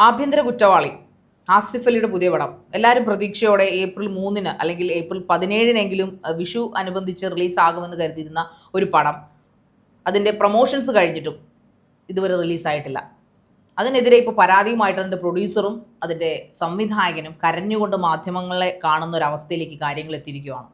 ആഭ്യന്തര കുറ്റവാളി ആസിഫ് അലിയുടെ പുതിയ പടം. എല്ലാവരും പ്രതീക്ഷയോടെ ഏപ്രിൽ മൂന്നിന് അല്ലെങ്കിൽ ഏപ്രിൽ പതിനേഴിനെങ്കിലും വിഷു അനുബന്ധിച്ച് റിലീസാകുമെന്ന് കരുതിയിരുന്ന ഒരു പടം. അതിന്റെ പ്രൊമോഷൻസ് കഴിഞ്ഞിട്ടും ഇതുവരെ റിലീസായിട്ടില്ല. അതിനെതിരെ ഇപ്പോൾ പരാതിയുമായിട്ട് അതിന്റെ പ്രൊഡ്യൂസറും അതിന്റെ സംവിധായകനും കരഞ്ഞുകൊണ്ട് മാധ്യമങ്ങളെ കാണുന്ന ഒരു അവസ്ഥയിലേക്ക് കാര്യങ്ങൾ എത്തിയിരിക്കുകയാണ്.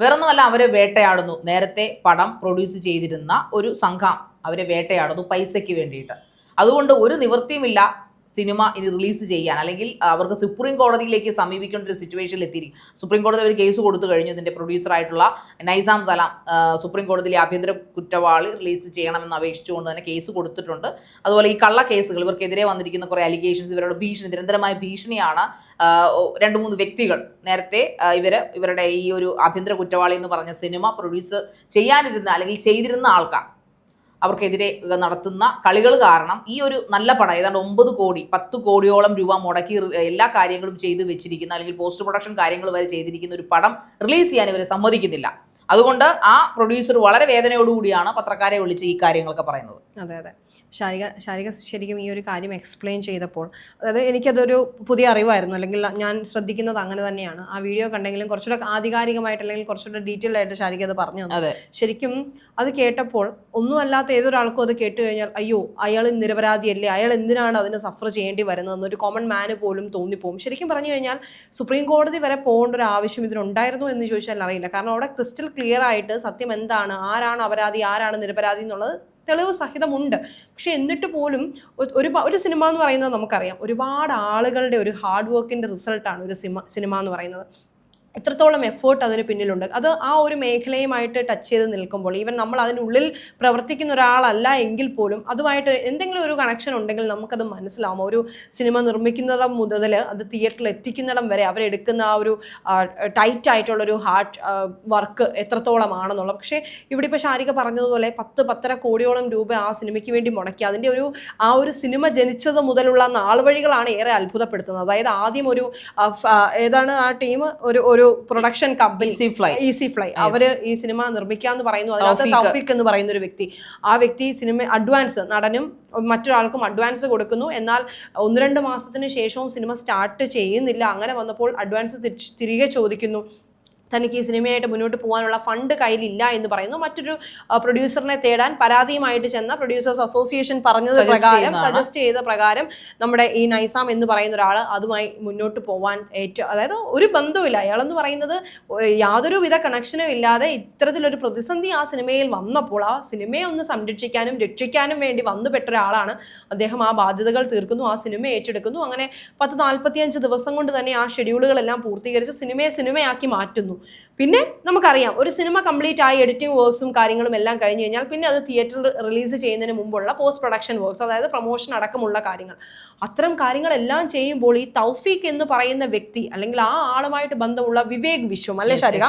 വേറൊന്നുമല്ല അവരെ വേട്ടയാടുന്നു. നേരത്തെ പടം പ്രൊഡ്യൂസ് ചെയ്തിരുന്ന ഒരു സംഘം അവരെ വേട്ടയാടുന്നു പൈസയ്ക്ക് വേണ്ടിയിട്ട്. അതുകൊണ്ട് ഒരു നിവൃത്തിയുമില്ല. സിനിമ ഇനി റിലീസ് ചെയ്യാൻ അല്ലെങ്കിൽ അവർക്ക് സുപ്രീം കോടതിയിലേക്ക് സമീപിക്കേണ്ട ഒരു സിറ്റുവേഷനിൽ എത്തിയിരിക്കും സുപ്രീം കോടതി ഒരു കേസ് കൊടുത്തു കഴിഞ്ഞു. ഇതിന്റെ പ്രൊഡ്യൂസറായിട്ടുള്ള നൈസാം സലാം സുപ്രീം കോടതിയിലെ ആഭ്യന്തര കുറ്റവാളി റിലീസ് ചെയ്യണമെന്ന് അപേക്ഷിച്ചുകൊണ്ട് തന്നെ കേസ് കൊടുത്തിട്ടുണ്ട്. അതുപോലെ ഈ കള്ള കേസുകൾ ഇവർക്കെതിരെ വന്നിരിക്കുന്ന കുറേ അലിഗേഷൻസ് ഇവരുടെ ഭീഷണി നിരന്തരമായ ഭീഷണിയാണ് രണ്ട് മൂന്ന് വ്യക്തികൾ. നേരത്തെ ഇവർ ഇവരുടെ ഈ ഒരു ആഭ്യന്തര കുറ്റവാളി എന്ന് പറഞ്ഞ സിനിമ പ്രൊഡ്യൂസ് ചെയ്യാനിരുന്ന അല്ലെങ്കിൽ ചെയ്തിരുന്ന ആൾക്കാർ. അവർക്കെതിരെ നടത്തുന്ന കളികൾ കാരണം ഈ ഒരു നല്ല പടം ഏതാണ്ട് ഒമ്പത് കോടി പത്ത് കോടിയോളം രൂപ മുടക്കി എല്ലാ കാര്യങ്ങളും ചെയ്തു വെച്ചിരിക്കുന്ന അല്ലെങ്കിൽ പോസ്റ്റ് പ്രൊഡക്ഷൻ കാര്യങ്ങൾ വരെ ചെയ്തിരിക്കുന്ന ഒരു പടം റിലീസ് ചെയ്യാൻ ഇവരെ സമ്മതിക്കുന്നില്ല. അതുകൊണ്ട് ആ പ്രൊഡ്യൂസർ വളരെ വേദനയോടുകൂടിയാണ് പത്രക്കാരെ വിളിച്ച് ഈ കാര്യങ്ങളൊക്കെ പറയുന്നത്. അതെ അതെ. ശാരിക ശാരിക ശരിക്കും ഈ ഒരു കാര്യം എക്സ്പ്ലെയിൻ ചെയ്തപ്പോൾ അതായത് എനിക്കതൊരു പുതിയ അറിവായിരുന്നു അല്ലെങ്കിൽ ഞാൻ ശ്രദ്ധിക്കുന്നത് അങ്ങനെ തന്നെയാണ്. ആ വീഡിയോ കണ്ടെങ്കിലും കുറച്ചുകൂടെ ആധികാരികമായിട്ട് അല്ലെങ്കിൽ കുറച്ചുകൂടെ ഡീറ്റെയിൽ ആയിട്ട് ശാരിക അത് പറഞ്ഞു ശരിക്കും അത് കേട്ടപ്പോൾ ഒന്നുമല്ലാത്ത ഏതൊരാൾക്കും അത് കേട്ട് കഴിഞ്ഞാൽ അയ്യോ അയാൾ നിരപരാധിയല്ലേ? അയാൾ എന്തിനാണ് അതിന് സഫർ ചെയ്യേണ്ടി വരുന്നതെന്ന്? ഒരു കോമൺ മാന് പോലും തോന്നിപ്പോകും ശരിക്കും പറഞ്ഞു കഴിഞ്ഞാൽ സുപ്രീം കോടതി വരെ പോകേണ്ട ഒരു ആവശ്യം ഇതിനുണ്ടായിരുന്നു എന്ന് ചോദിച്ചാൽ അറിയില്ല. കാരണം അവിടെ ക്രിസ്റ്റൽ ക്ലിയർ ആയിട്ട് സത്യം എന്താണ് ആരാണ് അപരാധി ആരാണ് നിരപരാധി എന്നുള്ളത് തെളിവ് സഹിതമുണ്ട്. പക്ഷെ എന്നിട്ട് പോലും ഒരു ഒരു സിനിമ എന്ന് പറയുന്നത് നമുക്കറിയാം. ഒരുപാട് ആളുകളുടെ ഒരു ഹാർഡ് വർക്കിന്റെ റിസൾട്ടാണ് ഒരു സിനിമ സിനിമ എന്ന് പറയുന്നത്. എത്രത്തോളം എഫേർട്ട് അതിന് പിന്നിലുണ്ട്. അത് ആ ഒരു മേഖലയുമായിട്ട് ടച്ച് ചെയ്ത് നിൽക്കുമ്പോൾ ഈവൻ നമ്മൾ അതിനുള്ളിൽ പ്രവർത്തിക്കുന്ന ഒരാളല്ല എങ്കിൽ പോലും അതുമായിട്ട് എന്തെങ്കിലും ഒരു കണക്ഷൻ ഉണ്ടെങ്കിൽ നമുക്കത് മനസ്സിലാവും. ഒരു സിനിമ നിർമ്മിക്കുന്നിടം മുതൽ അത് തിയേറ്ററിൽ എത്തിക്കുന്നിടം വരെ അവരെടുക്കുന്ന ആ ഒരു ടൈറ്റ് ആയിട്ടുള്ളൊരു ഹാർട്ട് വർക്ക് എത്രത്തോളമാണെന്നുള്ളത് പക്ഷേ ഇവിടെ ഇപ്പോൾ ശാരിക പറഞ്ഞതുപോലെ പത്ത് പത്തര കോടിയോളം രൂപ ആ സിനിമയ്ക്ക് വേണ്ടി മുടക്കി. അതിന്റെ ഒരു ആ ഒരു സിനിമ ജനിച്ചത് മുതലുള്ള നാൾ വഴികളാണ് ഏറെ അത്ഭുതപ്പെടുത്തുന്നത്. അതായത് ആദ്യം ഒരു ഏതാണ് ആ ടീം ഒരു ഒരു production company easy fly easy fly അവർ ഈ സിനിമ നിർമ്മിക്കാന്ന് പറയുന്നു. അതിനകത്ത് തൗഫീഖ്. തൗഫീഖ് എന്ന് പറയുന്ന ഒരു വ്യക്തി. ആ വ്യക്തി സിനിമ അഡ്വാൻസ് നടനും മറ്റൊരാൾക്കും അഡ്വാൻസ് കൊടുക്കുന്നു. എന്നാൽ ഒന്ന് രണ്ട് മാസത്തിന് ശേഷവും സിനിമ സ്റ്റാർട്ട് ചെയ്യുന്നില്ല. അങ്ങനെ വന്നപ്പോൾ അഡ്വാൻസ് തിരിച്ച് തിരികെ ചോദിക്കുന്നു. തനിക്ക് ഈ സിനിമയായിട്ട് മുന്നോട്ട് പോകാനുള്ള ഫണ്ട് കയ്യിലില്ല എന്ന് പറയുന്നു. മറ്റൊരു പ്രൊഡ്യൂസറിനെ തേടാൻ പരാതിയുമായിട്ട് ചെന്ന പ്രൊഡ്യൂസേഴ്സ് അസോസിയേഷൻ പറഞ്ഞത് പ്രകാരം സജസ്റ്റ് ചെയ്ത പ്രകാരം നമ്മുടെ ഈ നൈസാം എന്ന് പറയുന്ന ഒരാൾ അതുമായി മുന്നോട്ട് പോവാൻ ഏറ്റവും അതായത് ഒരു ബന്ധവുമില്ല. അയാളെന്ന് പറയുന്നത് യാതൊരു വിധ കണക്ഷനും ഇല്ലാതെ ഇത്തരത്തിലൊരു പ്രതിസന്ധി ആ സിനിമയിൽ വന്നപ്പോൾ ആ സിനിമയെ ഒന്ന് സംരക്ഷിക്കാനും രക്ഷിക്കാനും വേണ്ടി വന്നുപെട്ട ഒരാളാണ് അദ്ദേഹം. ആ ബാധ്യതകൾ തീർക്കുന്നു ആ സിനിമ ഏറ്റെടുക്കുന്നു. അങ്ങനെ പത്ത് നാൽപ്പത്തിയഞ്ച് ദിവസം കൊണ്ട് തന്നെ ആ ഷെഡ്യൂളുകളെല്ലാം പൂർത്തീകരിച്ച് സിനിമയെ സിനിമയാക്കി മാറ്റുന്നു. പിന്നെ നമുക്കറിയാം ഒരു സിനിമ കംപ്ലീറ്റ് ആയി എഡിറ്റിംഗ് വർക്ക്സും കാര്യങ്ങളും എല്ലാം കഴിഞ്ഞ് കഴിഞ്ഞാൽ പിന്നെ അത് തിയേറ്ററിൽ റിലീസ് ചെയ്യുന്നതിന് മുമ്പുള്ള പോസ്റ്റ് പ്രൊഡക്ഷൻ വർക്ക്സ് അതായത് പ്രൊമോഷൻ അടക്കമുള്ള കാര്യങ്ങൾ. അത്തരം കാര്യങ്ങളെല്ലാം ചെയ്യുമ്പോൾ ഈ തൗഫീഖ് എന്ന് പറയുന്ന വ്യക്തി അല്ലെങ്കിൽ ആ ആളുമായിട്ട് ബന്ധമുള്ള വിവേക് വിശ്വം അല്ലേ ശരിക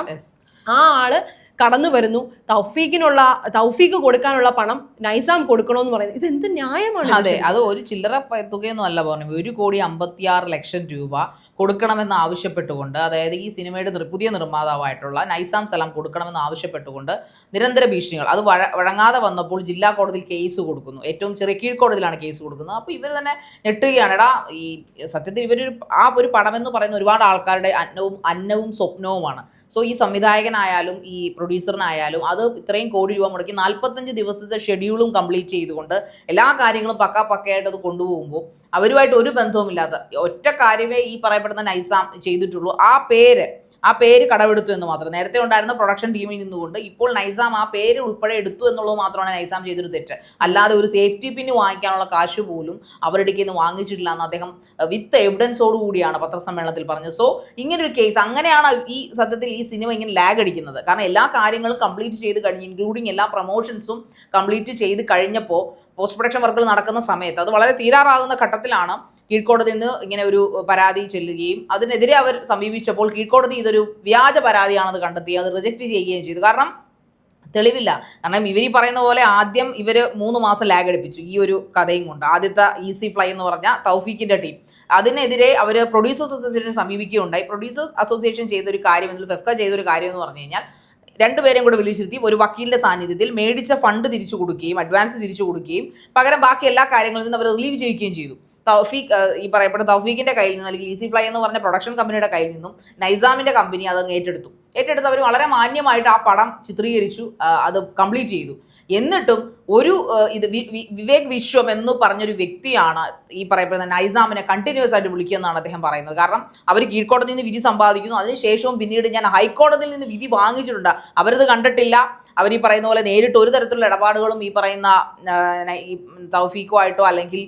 ആ ആൾ കടന്നു വരുന്നു തൗഫീഖിനുള്ള തൗഫീഖ് കൊടുക്കാനുള്ള പണം നൈസാം കൊടുക്കണമെന്ന് പറയുന്നത് ഇത് എന്ത് ന്യായമാണ് അതെ? അത് ഒരു ചില്ലറ തുകയൊന്നും അല്ല പറഞ്ഞു ഒരു കോടി അമ്പത്തിയാറ് ലക്ഷം രൂപ കൊടുക്കണമെന്ന് ആവശ്യപ്പെട്ടുകൊണ്ട് അതായത് ഈ സിനിമയുടെ പുതിയ നിർമ്മാതാവായിട്ടുള്ള നൈസാം സലാം കൊടുക്കണമെന്ന് ആവശ്യപ്പെട്ടുകൊണ്ട് നിരന്തര ഭീഷണികൾ. അത് വഴ വഴങ്ങാതെ വന്നപ്പോൾ ജില്ലാ കോടതിയിൽ കേസ് കൊടുക്കുന്നു. ഏറ്റവും ചെറിയ കീഴ്ക്കോടതിയിലാണ് കേസ് കൊടുക്കുന്നത്. അപ്പോൾ ഇവർ തന്നെ ഞെട്ടുകയാണ് എടാ ഈ സത്യത്തിൽ ഇവരൊരു ആ ഒരു പടമെന്ന് പറയുന്ന ഒരുപാട് ആൾക്കാരുടെ അന്നവും അന്നവും സ്വപ്നവുമാണ്. സോ ഈ സംവിധായകനായാലും ഈ പ്രൊഡ്യൂസറിനായാലും അത് ഇത്രയും കോടി രൂപ മുടക്കി നാൽപ്പത്തഞ്ച് ദിവസത്തെ ഷെഡ്യൂളും കംപ്ലീറ്റ് ചെയ്തുകൊണ്ട് എല്ലാ കാര്യങ്ങളും പക്കാ പക്കയായിട്ട് അത് കൊണ്ടുപോകുമ്പോൾ അവരുമായിട്ട് ഒരു ബന്ധവുമില്ലാത്ത ഒറ്റ കാര്യമേ ഈ പറയപ്പെടുന്ന നൈസാം ചെയ്തിട്ടുള്ളൂ. ആ പേര് ആ പേര് കടമെടുത്തു എന്ന് മാത്രം. നേരത്തെ ഉണ്ടായിരുന്ന പ്രൊഡക്ഷൻ ടീമിൽ നിന്നുകൊണ്ട് ഇപ്പോൾ നൈസാം ആ പേര് ഉൾപ്പെടെ എടുത്തു എന്നുള്ളത് മാത്രമാണ് നൈസാം ചെയ്തൊരു തെറ്റ്. അല്ലാതെ ഒരു സേഫ്റ്റി പിന്ന് വാങ്ങിക്കാനുള്ള കാശ് പോലും അവരുടെ നിന്ന് വാങ്ങിച്ചിട്ടില്ല എന്ന് അദ്ദേഹം വിത്ത് എവിഡൻസോട് കൂടിയാണ് പത്രസമ്മേളനത്തിൽ പറഞ്ഞത്. സോ ഇങ്ങനൊരു കേസ് അങ്ങനെയാണ് ഈ സത്യത്തിൽ ഈ സിനിമ ഇങ്ങനെ ലാഗ് അടിക്കുന്നത്. കാരണം എല്ലാ കാര്യങ്ങളും കംപ്ലീറ്റ് ചെയ്ത് കഴിഞ്ഞ് ഇൻക്ലൂഡിങ് എല്ലാ പ്രൊമോഷൻസും കംപ്ലീറ്റ് ചെയ്ത് കഴിഞ്ഞപ്പോൾ പോസ്റ്റ് പ്രൊഡക്ഷൻ വർക്കുകൾ നടക്കുന്ന സമയത്ത് അത് വളരെ തീരാറാകുന്ന ഘട്ടത്തിലാണ് കീഴ്ക്കോടതി നിന്ന് ഇങ്ങനെ ഒരു പരാതി ചെല്ലുകയും അതിനെതിരെ അവർ സമീപിച്ചപ്പോൾ കീഴ്ക്കോടതി ഇതൊരു വ്യാജ പരാതിയാണെന്ന് കണ്ടെത്തി അത് റിജക്റ്റ് ചെയ്യുകയും ചെയ്തു. കാരണം തെളിവില്ല. കാരണം ഇവർ ഈ പറയുന്ന പോലെ ആദ്യം ഇവർ മൂന്ന് മാസം ലാഗ് അടിപ്പിച്ചു ഈ ഒരു കഥയും കൊണ്ട്. ആദ്യത്തെ ഈസി ഫ്ലൈ എന്ന് പറഞ്ഞ തൗഫീഖിന്റെ ടീം അതിനെതിരെ അവർ പ്രൊഡ്യൂസേഴ്സ് അസോസിയേഷൻ സമീപിക്കുകയുണ്ടായി. പ്രൊഡ്യൂസേഴ്സ് അസോസിയേഷൻ ചെയ്തൊരു കാര്യം എന്നുള്ള ഫെഫ്ക ചെയ്തൊരു കാര്യം എന്ന് പറഞ്ഞു കഴിഞ്ഞാൽ രണ്ടുപേരെയും കൂടെ വിളിച്ചിരുത്തി ഒരു വക്കീലിന്റെ സാന്നിധ്യത്തിൽ മേടിച്ച ഫണ്ട് തിരിച്ചു കൊടുക്കുകയും അഡ്വാൻസ് തിരിച്ചു കൊടുക്കുകയും പകരം ബാക്കി എല്ലാ കാര്യങ്ങളിൽ നിന്ന് അവർ റിലീവ് ചെയ്യുകയും ചെയ്തു. തൗഫീഖ് ഈ പറയപ്പെട്ട തൗഫീഖിന്റെ കയ്യിൽ നിന്നും അല്ലെങ്കിൽ ഈസി ഫ്ലൈ എന്ന് പറഞ്ഞ പ്രൊഡക്ഷൻ കമ്പനിയുടെ കയ്യിൽ നിന്നും നൈസാമിന്റെ കമ്പനി അത് ഏറ്റെടുത്തു. ഏറ്റെടുത്ത് അവർ വളരെ മാന്യമായിട്ട് ആ പടം ചിത്രീകരിച്ചു അത് കംപ്ലീറ്റ് ചെയ്തു. എന്നിട്ടും ഒരു ഇത് വിവേക് വിശ്വം എന്ന് പറഞ്ഞൊരു വ്യക്തിയാണ് ഈ പറയപ്പെടുന്ന നൈസാമിനെ കണ്ടിന്യൂസ് ആയിട്ട് വിളിക്കുന്നതാണ് അദ്ദേഹം പറയുന്നത്. കാരണം അവർ കീഴ്ക്കോടതിയിൽ നിന്ന് വിധി സമ്പാദിക്കുന്നു. അതിനുശേഷവും പിന്നീട് ഞാൻ ഹൈക്കോടതിയിൽ നിന്ന് വിധി വാങ്ങിച്ചിട്ടുണ്ട്. അവരത് കണ്ടിട്ടില്ല. അവർ ഈ പറയുന്ന പോലെ നേരിട്ട് ഒരു തരത്തിലുള്ള ഇടപാടുകളും ഈ പറയുന്ന തൗഫീഖുമായിട്ടോ അല്ലെങ്കിൽ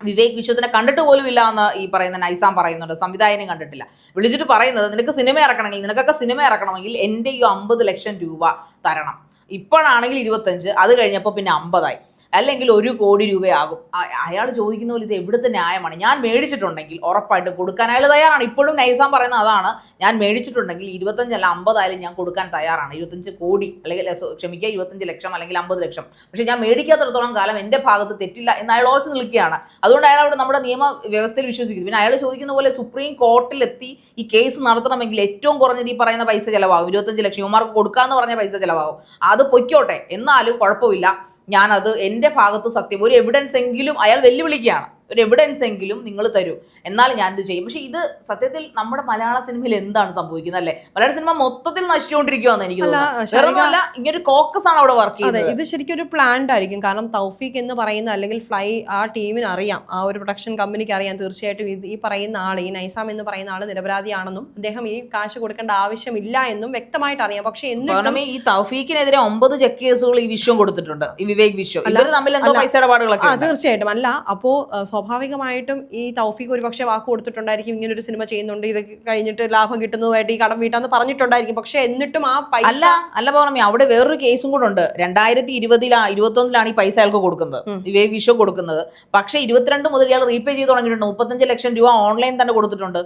വിവേക് വിശ്വത്തിനെ കണ്ടിട്ട് പോലും ഇല്ല എന്ന് ഈ പറയുന്ന നൈസാം പറയുന്നുണ്ട്. സംവിധായകനും കണ്ടിട്ടില്ല. വിളിച്ചിട്ട് പറയുന്നത് നിനക്ക് സിനിമ ഇറക്കണമെങ്കിൽ നിനക്കൊക്കെ സിനിമ ഇറക്കണമെങ്കിൽ എന്റെ ഈ അമ്പത് ലക്ഷം രൂപ തരണം. ഇപ്പോഴാണെങ്കിൽ ഇരുപത്തഞ്ച് അത് കഴിഞ്ഞപ്പോൾ പിന്നെ അമ്പതായി. അല്ലെങ്കിൽ ഒരു കോടി രൂപയാകും. അയാൾ ചോദിക്കുന്ന പോലെ ഇത് എവിടുത്തെ ന്യായമാണ്? ഞാൻ മേടിച്ചിട്ടുണ്ടെങ്കിൽ ഉറപ്പായിട്ട് കൊടുക്കാൻ അയാൾ തയ്യാറാണ്. ഇപ്പോഴും നൈസാം പറയുന്ന അതാണ്. ഞാൻ മേടിച്ചിട്ടുണ്ടെങ്കിൽ ഇരുപത്തഞ്ചല്ല അമ്പതായാലും ഞാൻ കൊടുക്കാൻ തയ്യാറാണ്. ഇരുപത്തഞ്ച് കോടി അല്ലെങ്കിൽ ക്ഷമിക്കുക ഇരുപത്തഞ്ച് ലക്ഷം അല്ലെങ്കിൽ അമ്പത് ലക്ഷം. പക്ഷേ ഞാൻ മേടിക്കാത്തടത്തോളം കാലം എന്റെ ഭാഗത്ത് തെറ്റില്ല എന്ന് അയാൾ ഉറച്ചു നിൽക്കുകയാണ്. അതുകൊണ്ട് അയാൾ അവിടെ നമ്മുടെ നിയമ വ്യവസ്ഥയിൽ വിശ്വസിക്കുന്നു. പിന്നെ അയാൾ ചോദിക്കുന്ന പോലെ സുപ്രീം കോർട്ടിലെത്തി ഈ കേസ് നടത്തണമെങ്കിൽ ഏറ്റവും കുറഞ്ഞത് ഈ പറയുന്ന പൈസ ചിലവാകും. ഇരുപത്തഞ്ച് ലക്ഷം. ഇവന്മാർക്ക് കൊടുക്കാമെന്ന് പറഞ്ഞ പൈസ ചിലവാകും. അത് പൊയ്ക്കോട്ടെ. എന്നാലും കുഴപ്പമില്ല. ഞാനത് എന്റെ ഭാഗത്ത് സത്യം ഒരു എവിഡൻസ് എങ്കിലും അയാൾ വെല്ലുവിളിക്കുകയാണ്. ഒരു എവിഡൻസ് എങ്കിലും നിങ്ങൾ തരൂ. എന്നാൽ ഞാൻ ഇത് ചെയ്യും. പക്ഷേ ഇത് സത്യത്തിൽ നമ്മുടെ മലയാള സിനിമയിൽ എന്താണ് സംഭവിക്കുന്നത് അല്ലേ? മലയാള സിനിമ മൊത്തത്തിൽ നശിച്ചുകൊണ്ടിരിക്കുവാന്ന് എനിക്ക് തോന്നുന്നു. ഇങ്ങനൊരു കോക്കസ് ആണ് അവിടെ വർക്ക് ചെയ്യുന്നത് ഇത് ശരിക്കും ഒരു പ്ലാൻഡ് ആയിരിക്കും. കാരണം തൗഫീഖ് എന്ന് പറയുന്ന അല്ലെങ്കിൽ ഫ്ലൈ ആ ടീമിന് അറിയാം. ആ ഒരു പ്രൊഡക്ഷൻ കമ്പനിക്ക് അറിയാം. തീർച്ചയായിട്ടും ഇത് ഈ പറയുന്ന ആൾ ഈ നൈസാം എന്ന് പറയുന്ന ആൾ നിരപരാധിയാണെന്നും അദ്ദേഹം ഈ കാശ് കൊടുക്കേണ്ട ആവശ്യമില്ല എന്നും വ്യക്തമായിട്ട് അറിയാം. പക്ഷേ എന്നിട്ടും ഈ തൗഫീഖിനെതിരെ ഒമ്പത് ചെക്ക് കേസുകൾ ഈ വിഷയം കൊടുത്തിട്ടുണ്ട്. ഈ വിവേക് വിശ്വം. ഇവർ തമ്മിൽ എന്തോ. പൈസ ഇടപാടുകളൊക്കെ തീർച്ചയായിട്ടും. അല്ല അപ്പോ സ്വാഭാവികമായിട്ടും ഈ തൗഫീഖ് ഒരുപക്ഷെ വാക്ക് കൊടുത്തിട്ടുണ്ടായിരിക്കും ഇങ്ങനെ ഒരു സിനിമ ചെയ്യുന്നുണ്ട് ഇത് കഴിഞ്ഞിട്ട് ലാഭം കിട്ടുന്നതുമായിട്ട് ഈ കടം വീട്ടാന്ന് പറഞ്ഞിട്ടുണ്ടായിരിക്കും. പക്ഷെ എന്നിട്ടും ആ പൈസ അല്ല അല്ല പൗർണമി അവിടെ വേറൊരു കേസും കൂടെ ഉണ്ട്. രണ്ടായിരത്തി ഇരുപതിലാ ഇരുപത്തൊന്നിലാണ് ഈ പൈസ അയാൾക്ക് കൊടുക്കുന്നത്. വിവേക് വിശ്വം കൊടുക്കുന്നത്. പക്ഷെ ഇരുപത്തിരണ്ട് മുതൽ ഇയാൾ റീപേ ചെയ്ത് തുടങ്ങിയിട്ടുണ്ട്. മുപ്പത്തഞ്ച് ലക്ഷം രൂപ ഓൺലൈൻ തന്നെ കൊടുത്തിട്ടുണ്ട്.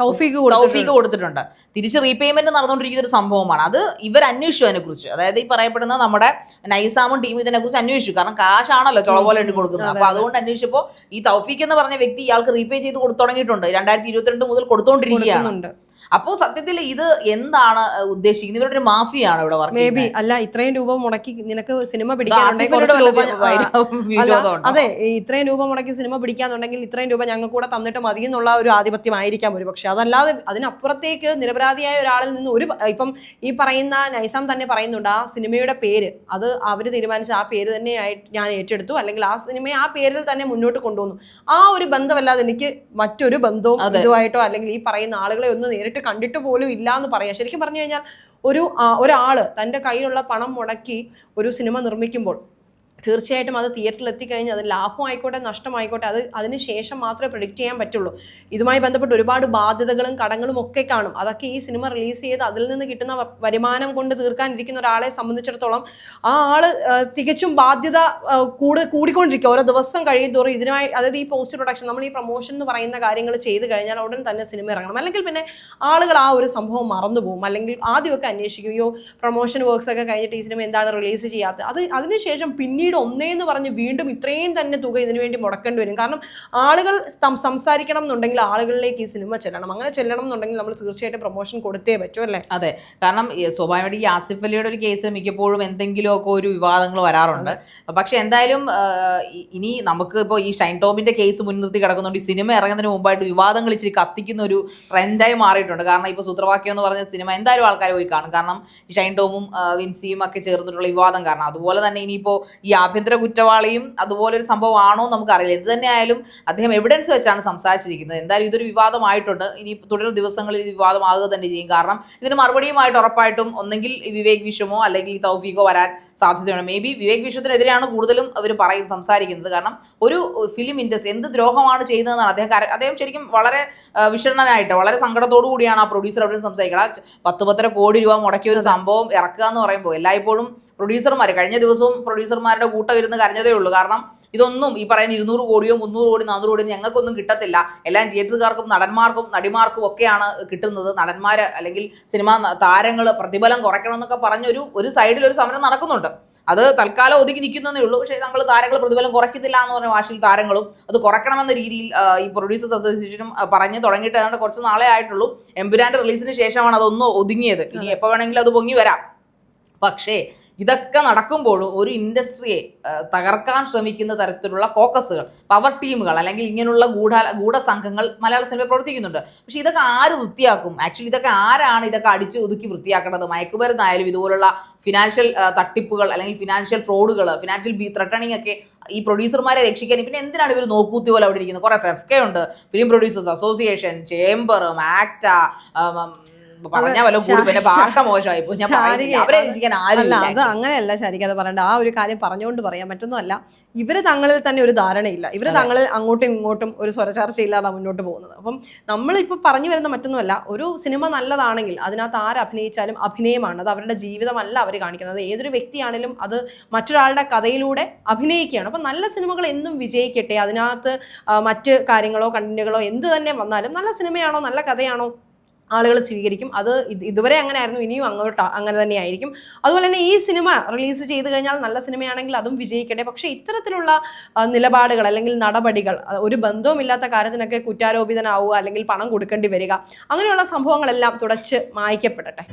തൗഫീഖ് തൗഫീഖ് കൊടുത്തിട്ടുണ്ട്. തിരിച്ച് റീപേയ്മെന്റ് നടന്നുകൊണ്ടിരിക്കുന്ന ഒരു സംഭവമാണ്. അത് ഇവർ അന്വേഷിച്ചു അതിനെ കുറിച്ച് അതായത് ഈ പറയപ്പെടുന്ന നമ്മുടെ നൈസാമും ടീമും ഇതിനെ കുറിച്ച് അന്വേഷിച്ചു. കാരണം കാശാണല്ലോ ചുള പോലെ ഇട്ട് കൊടുക്കുന്നത്. അപ്പൊ അതുകൊണ്ട് അന്വേഷിച്ചപ്പോൾ ഈ തൗഫീഖ് എന്ന് പറഞ്ഞ വ്യക്തി ഇയാൾക്ക് റീപേ ചെയ്ത് കൊടുത്തു തുടങ്ങിയിട്ടുണ്ട്. രണ്ടായിരത്തി ഇരുപത്തിരണ്ട് മുതൽ കൊടുത്തോണ്ടിരിക്കുകയാണ്. അപ്പോൾ സത്യത്തിൽ ഇത് എന്താണ് ഉദ്ദേശിക്കുന്നത്? ഇവരുടെ ഒരു മാഫിയാണ് ഇവിടെ മേ ബി അല്ല ഇത്രയും രൂപ മുടക്കി നിനക്ക് സിനിമ പിടിക്കാനുണ്ടെങ്കിൽ അല്ല, അതെ ഇത്രയും രൂപ മുടക്കി സിനിമ പിടിക്കാന്നുണ്ടെങ്കിൽ ഇത്രയും രൂപ ഞങ്ങൾക്ക് കൂടെ തന്നിട്ട് മതി എന്നുള്ള ഒരു ആധിപത്യമായിരിക്കാം ഒരു പക്ഷെ അതല്ലാതെ അതിനപ്പുറത്തേക്ക് നിരപരാധിയായ ഒരാളിൽ നിന്ന് ഒരു ഇപ്പം ഈ പറയുന്ന നൈസാം തന്നെ പറയുന്നുണ്ട് ആ സിനിമയുടെ പേര് അത് അവർ തീരുമാനിച്ച ആ പേര് തന്നെയായിട്ട് ഞാൻ ഏറ്റെടുത്തു. അല്ലെങ്കിൽ ആ സിനിമയെ ആ പേരിൽ തന്നെ മുന്നോട്ട് കൊണ്ടുവന്നു. ആ ഒരു ബന്ധമല്ലാതെ എനിക്ക് മറ്റൊരു ബന്ധവും. ഇതുമായിട്ടോ അല്ലെങ്കിൽ ഈ പറയുന്ന ആളുകളെ ഒന്ന് നേരിട്ട് കണ്ടിട്ട് പോലും ഇല്ല എന്ന് പറയാം. ശരിക്കും പറഞ്ഞു കഴിഞ്ഞാൽ ഒരു ഒരാൾ തന്റെ കയ്യിലുള്ള പണം മുടക്കി ഒരു സിനിമ നിർമ്മിക്കുമ്പോൾ തീർച്ചയായിട്ടും അത് തിയേറ്ററിൽ എത്തിക്കഴിഞ്ഞ് അത് ലാഭമായിക്കോട്ടെ നഷ്ടമായിക്കോട്ടെ അത് അതിന് ശേഷം മാത്രമേ പ്രൊഡിക്റ്റ് ചെയ്യാൻ പറ്റുള്ളൂ. ഇതുമായി ബന്ധപ്പെട്ട് ഒരുപാട് ബാധ്യതകളും കടങ്ങളും ഒക്കെ കാണും. അതൊക്കെ ഈ സിനിമ റിലീസ് ചെയ്ത് അതിൽ നിന്ന് കിട്ടുന്ന വരുമാനം കൊണ്ട് തീർക്കാനിരിക്കുന്ന ഒരാളെ സംബന്ധിച്ചിടത്തോളം ആ ആൾ തികച്ചും ബാധ്യത കൂട് കൂടിക്കൊണ്ടിരിക്കുക ഓരോ ദിവസം കഴിയും തോറും ഇതിനായി അതായത് ഈ പോസ്റ്റ് പ്രൊഡക്ഷൻ നമ്മൾ ഈ പ്രൊമോഷൻ എന്ന് പറയുന്ന കാര്യങ്ങൾ ചെയ്ത് കഴിഞ്ഞാൽ ഉടൻ തന്നെ സിനിമ ഇറങ്ങണം. അല്ലെങ്കിൽ പിന്നെ ആളുകൾ ആ ഒരു സംഭവം മറന്നുപോകും അല്ലെങ്കിൽ ആദ്യമൊക്കെ അന്വേഷിക്കും അയ്യോ പ്രൊമോഷൻ വർക്ക്സ് ഒക്കെ കഴിഞ്ഞിട്ട് ഈ സിനിമ എന്താണ് റിലീസ് ചെയ്യാത്തത്? അത് അതിനുശേഷം പിന്നീട് ഒന്നേ എന്ന് പറഞ്ഞ് വീണ്ടും ഇത്രയും തന്നെ തുക ഇതിനു വേണ്ടി മുടക്കേണ്ടി വരും. കാരണം ആളുകൾ സംസാരിക്കണം എന്നുണ്ടെങ്കിൽ ആളുകളിലേക്ക് ഈ സിനിമ ചെല്ലണം. അങ്ങനെ ചെല്ലണം എന്നുണ്ടെങ്കിൽ നമ്മൾ തീർച്ചയായിട്ടും പ്രൊമോഷൻ കൊടുത്തേ പറ്റൂ അല്ലേ? അതെ. കാരണം സ്വാഭാവികമായിട്ട് ഈ ആസിഫ് അലിയുടെ ഒരു കേസിൽ മിക്കപ്പോഴും എന്തെങ്കിലുമൊക്കെ ഒരു വിവാദങ്ങൾ വരാറുണ്ട്. പക്ഷെ എന്തായാലും ഇനി നമുക്ക് ഇപ്പോൾ ഈ ഷൈൻ ടോമിന്റെ കേസ് മുൻനിർത്തി കിടക്കുന്നുണ്ട്. ഈ സിനിമ ഇറങ്ങുന്നതിന് മുമ്പായിട്ട് വിവാദങ്ങൾ ഇച്ചിരി കത്തിക്കുന്ന ഒരു ട്രെൻഡായി മാറിയിട്ടുണ്ട്. കാരണം ഇപ്പോൾ സൂത്രവാക്യം എന്ന് പറഞ്ഞ സിനിമ എന്തായാലും ആൾക്കാർ പോയി കാണും. കാരണം ഈ ഷൈൻ ടോമും വിൻസിയും ഒക്കെ ചേർന്നിട്ടുള്ള വിവാദം കാരണം. അതുപോലെ തന്നെ ഇനിയിപ്പോൾ ഈ ആഭ്യന്തര കുറ്റവാളിയും അതുപോലെ ഒരു സംഭവമാണോ എന്ന് നമുക്കറിയില്ല. ഇത് തന്നെയായാലും അദ്ദേഹം എവിഡൻസ് വെച്ചാണ് സംസാരിച്ചിരിക്കുന്നത്. എന്തായാലും ഇതൊരു വിവാദമായിട്ടുണ്ട്. ഇനി തുടരുന്ന ദിവസങ്ങളിൽ ഇത് വിവാദമാകുക തന്നെ ചെയ്യും. കാരണം ഇതിന് മറുപടിയുമായിട്ട് ഉറപ്പായിട്ടും ഒന്നെങ്കിൽ വിവേക് വിഷമോ അല്ലെങ്കിൽ തൗഫീഖോ വരാൻ സാധ്യതയുണ്ട്. മേ ബി വിവേക് വിശ്വത്തിനെതിരെയാണ് കൂടുതലും അവർ പറയും സംസാരിക്കുന്നത്. കാരണം ഒരു ഫിലിം ഇൻഡസ്ട്രി എന്ത് ദ്രോഹമാണ് ചെയ്യുന്നതെന്നാണ് അദ്ദേഹം അദ്ദേഹം ശരിക്കും വളരെ വിഷണനായിട്ട് വിഷണ്ണനായിട്ട് വളരെ സങ്കടത്തോടു കൂടിയാണ് ആ പ്രൊഡ്യൂസർ അവിടെ സംസാരിക്കുന്നത്. ച- പത്ത് പത്തര കോടി രൂപ മുടക്കിയ ഒരു സംഭവം ഇറക്കുക എന്ന് പറയുമ്പോൾ എല്ലായ്പ്പോഴും പ്രൊഡ്യൂസർമാർ കഴിഞ്ഞ ദിവസവും പ്രൊഡ്യൂസർമാരുടെ കൂട്ടം ഇരുന്ന് കരഞ്ഞതേ ഉള്ളൂ. കാരണം ഇതൊന്നും ഈ പറയുന്ന ഇരുന്നൂറ് കോടിയോ മുന്നൂറ് കോടി നാനൂറ് കോടി ഞങ്ങൾക്കൊന്നും കിട്ടത്തില്ല. എല്ലാം തിയേറ്ററുകാർക്കും നടന്മാർക്കും നടിമാർക്കും ഒക്കെയാണ് കിട്ടുന്നത്. നടന്മാർ അല്ലെങ്കിൽ സിനിമാ താരങ്ങൾ പ്രതിഫലം കുറയ്ക്കണമെന്നൊക്കെ പറഞ്ഞൊരു ഒരു സൈഡിൽ ഒരു സമരം നടക്കുന്നുണ്ട്. അത് തൽക്കാലം ഒതുക്കി നിൽക്കുന്നതേ ഉള്ളൂ. പക്ഷേ നമ്മൾ താരങ്ങൾ പ്രതിഫലം കുറയ്ക്കത്തില്ല എന്ന് പറഞ്ഞ വാശിയിൽ താരങ്ങളും അത് കുറയ്ക്കണമെന്ന രീതിയിൽ ഈ പ്രൊഡ്യൂസേഴ്സ് അസോസിയേഷനും പറഞ്ഞ് തുടങ്ങിയിട്ട് ഏതാണ്ട് കുറച്ച് നാളെ ആയിട്ടുള്ളൂ. എംപുരാന്റെ റിലീസിന് ശേഷമാണ് അതൊന്ന് ഒതുങ്ങിയത്. ഇനി എപ്പോൾ വേണമെങ്കിലും അത് പൊങ്ങി വരാം. പക്ഷേ ഇതൊക്കെ നടക്കുമ്പോഴും ഒരു ഇൻഡസ്ട്രിയെ തകർക്കാൻ ശ്രമിക്കുന്ന തരത്തിലുള്ള കോക്കസുകൾ പവർ ടീമുകൾ അല്ലെങ്കിൽ ഇങ്ങനെയുള്ള ഗൂഢ ഗൂഢസംഘങ്ങൾ മലയാള സിനിമയിൽ പ്രവർത്തിക്കുന്നുണ്ട്. പക്ഷേ ഇതൊക്കെ ആര് വൃത്തിയാക്കും? ആക്ച്വലി ഇതൊക്കെ ആരാണ് ഇതൊക്കെ അടിച്ച് ഒതുക്കി വൃത്തിയാക്കേണ്ടത് മയക്കുമരുന്നായാലും ഇതുപോലുള്ള ഫിനാൻഷ്യൽ തട്ടിപ്പുകൾ അല്ലെങ്കിൽ ഫിനാൻഷ്യൽ ഫ്രോഡുകൾ ഫിനാൻഷ്യൽ ബി ത്രട്ടണിങ് ഒക്കെ ഈ പ്രൊഡ്യൂസർമാരെ രക്ഷിക്കാൻ പിന്നെ എന്തിനാണ് ഇവർ നോക്കൂത്തി പോലെ അവിടെ ഇരിക്കുന്നത്? കുറെ ഫെഫ്കെ ഉണ്ട്. ഫിലിം പ്രൊഡ്യൂസേഴ്സ് അസോസിയേഷൻ ചേംബർ ആക്ട പറഞ്ഞ വല്ല കൂടി പിന്നെ ഭാഷ മോശമായി. ഞാൻ പറയുന്നില്ല. അവരെ രക്ഷിക്കാൻ ആരും അത് അങ്ങനെയല്ല ശരിക്കും അത് പറയണ്ട. ആ ഒരു കാര്യം പറഞ്ഞുകൊണ്ട് പറയാം മറ്റൊന്നുമല്ല ഇവർ തങ്ങളിൽ തന്നെ ഒരു ധാരണയില്ല. ഇവർ തങ്ങളിൽ അങ്ങോട്ടും ഇങ്ങോട്ടും ഒരു സ്വരചർച്ചയില്ലാതെ മുന്നോട്ട് പോകുന്നത്. അപ്പം നമ്മളിപ്പോൾ പറഞ്ഞു വരുന്ന മറ്റൊന്നുമല്ല. ഒരു സിനിമ നല്ലതാണെങ്കിൽ അതിനകത്ത് ആര് അഭിനയിച്ചാലും അഭിനയമാണ്. അത് അവരുടെ ജീവിതമല്ല അവർ കാണിക്കുന്നത്. ഏതൊരു വ്യക്തിയാണെങ്കിലും അത് മറ്റൊരാളുടെ കഥയിലൂടെ അഭിനയിക്കുകയാണ്. അപ്പം നല്ല സിനിമകൾ എന്നും വിജയിക്കട്ടെ. അതിനകത്ത് മറ്റ് കാര്യങ്ങളോ കണ്ടന്റുകളോ എന്ത് തന്നെ വന്നാലും നല്ല സിനിമയാണോ നല്ല കഥയാണോ ആളുകൾ സ്വീകരിക്കും. അത് ഇതുവരെ അങ്ങനെ ആയിരുന്നു ഇനിയും അങ്ങോട്ട് അങ്ങനെ തന്നെ ആയിരിക്കും അതുപോലെ തന്നെ ഈ സിനിമ റിലീസ് ചെയ്ത് കഴിഞ്ഞാൽ നല്ല സിനിമയാണെങ്കിൽ അതും വിജയിക്കട്ടെ. പക്ഷേ ഇത്തരത്തിലുള്ള നിലപാടുകൾ അല്ലെങ്കിൽ നടപടികൾ ഒരു ബന്ധവുമില്ലാത്ത കാര്യത്തിനൊക്കെ കുറ്റാരോപിതനാവുക അല്ലെങ്കിൽ പണം കൊടുക്കേണ്ടി വരിക അങ്ങനെയുള്ള സംഭവങ്ങളെല്ലാം തുടച്ച് മായ്ക്കപ്പെടട്ടെ.